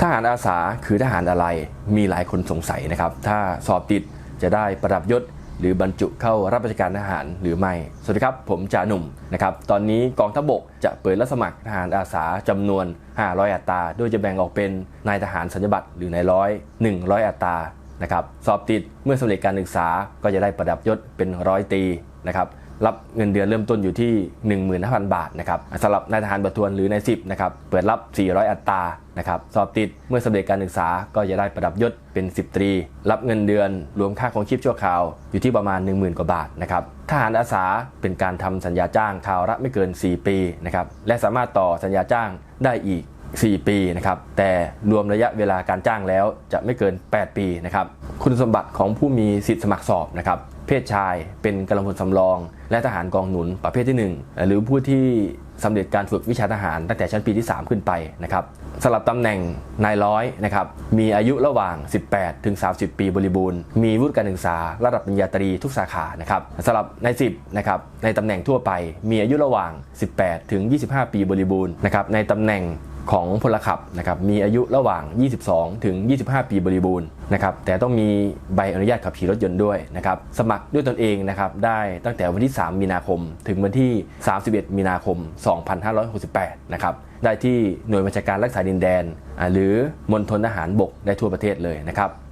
ทหารอาสาคือทหารอะไรมีหลายคนสงสัยนะครับ ถ้าสอบติดจะได้ประดับยศ หรือบรรจุเข้ารับราชการทหารหรือไม่ สวัสดีครับ ผมจ่าหนุ่มนะครับตอนนี้กองทัพบกจะเปิดรับสมัครทหารอาสาจำนวน 500 อัตรา โดยจะแบ่งออกเป็นนายทหารสัญญบัตรหรือนายร้อย 100 อัตรานะครับสอบติดเมื่อสำเร็จการศึกษาก็จะได้ประดับยศเป็นร้อยตรีนะครับ รับเงินเดือนเริ่มต้นอยู่ที่ 15,000 บาทนะครับสำหรับนายทหารประทวนหรือนายสิบนะครับเปิดรับ 400 อัตรานะครับสอบติดเมื่อสำเร็จการศึกษาก็จะได้ประดับยศเป็น 10 ตรี รับเงินเดือน รวมค่าของชีพชั่วคราวอยู่ที่ประมาณ 10,000 กว่าบาทนะครับทหารอาสาเป็นการทำสัญญาจ้างคราวละไม่เกิน 4 ปีนะครับและสามารถต่อสัญญาจ้างได้อีก 4 ปีนะครับแต่รวมระยะเวลาการจ้างแล้วจะไม่เกิน 8 ปีนะครับคุณสมบัติของผู้มีสิทธิสมัครสอบนะครับเพศชายเป็นกำลังพลสำรอง และทหารกองหนุนประเภทที่ 1 หรือผู้ที่สำเร็จการฝึกวิชาทหารตั้งแต่ชั้นปีที่ 3 ขึ้นไปนะครับสำหรับตำแหน่งนายร้อยนะครับมีอายุระหว่าง 18 ถึง 30 ปีบริบูรณ์ มีวุฒิการศึกษาระดับปริญญาตรีทุกสาขานะครับสำหรับนายสิบนะครับในตำแหน่งทั่วไป มีอายุระหว่าง 18 ถึง 25 ปีบริบูรณ์นะครับในตำแหน่ง ของพลขับนะครับมีอายุระหว่าง 22 ถึง 25 ปีบริบูรณ์นะครับแต่ต้องมีใบอนุญาตขับขี่รถยนต์ด้วยนะครับสมัครด้วยตนเองนะครับได้ตั้งแต่วันที่ 3 มีนาคม ถึงวันที่ 31 มีนาคม 2568 นะครับได้ที่หน่วยบัญชาการรักษาดินแดน หรือมณฑลทหารบกได้ทั่วประเทศเลยนะครับ